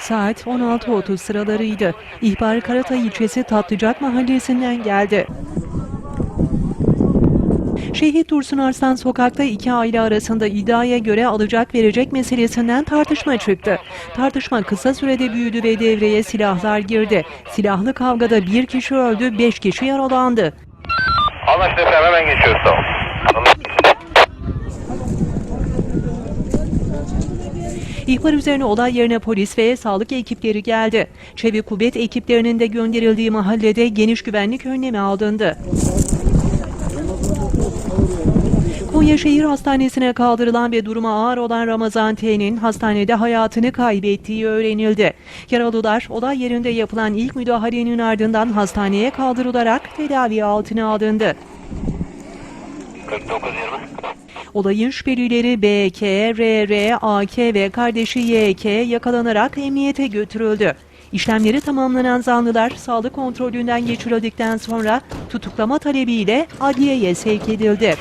Saat 16.30 sıralarıydı. İhbar Karatay ilçesi Tatlıcak mahallesinden geldi. Şehit Dursun Arslan sokakta iki aile arasında iddiaya göre alacak verecek meselesinden tartışma çıktı. Tartışma kısa sürede büyüdü ve devreye silahlar girdi. Silahlı kavgada bir kişi öldü, beş kişi yaralandı. Anlaştık hemen geçiyoruz tamam. İhbar üzerine olay yerine polis ve sağlık ekipleri geldi. Çevik kuvvet ekiplerinin de gönderildiği mahallede geniş güvenlik önlemi alındı. Konya Şehir Hastanesi'ne kaldırılan ve durumu ağır olan Ramazan T'nin hastanede hayatını kaybettiği öğrenildi. Yaralılar olay yerinde yapılan ilk müdahalenin ardından hastaneye kaldırılarak tedavi altına alındı. 49 20. Olayın şüphelileri BK, RR, AK ve kardeşi YK yakalanarak emniyete götürüldü. İşlemleri tamamlanan zanlılar sağlık kontrolünden geçirildikten sonra tutuklama talebiyle adliyeye sevk edildi.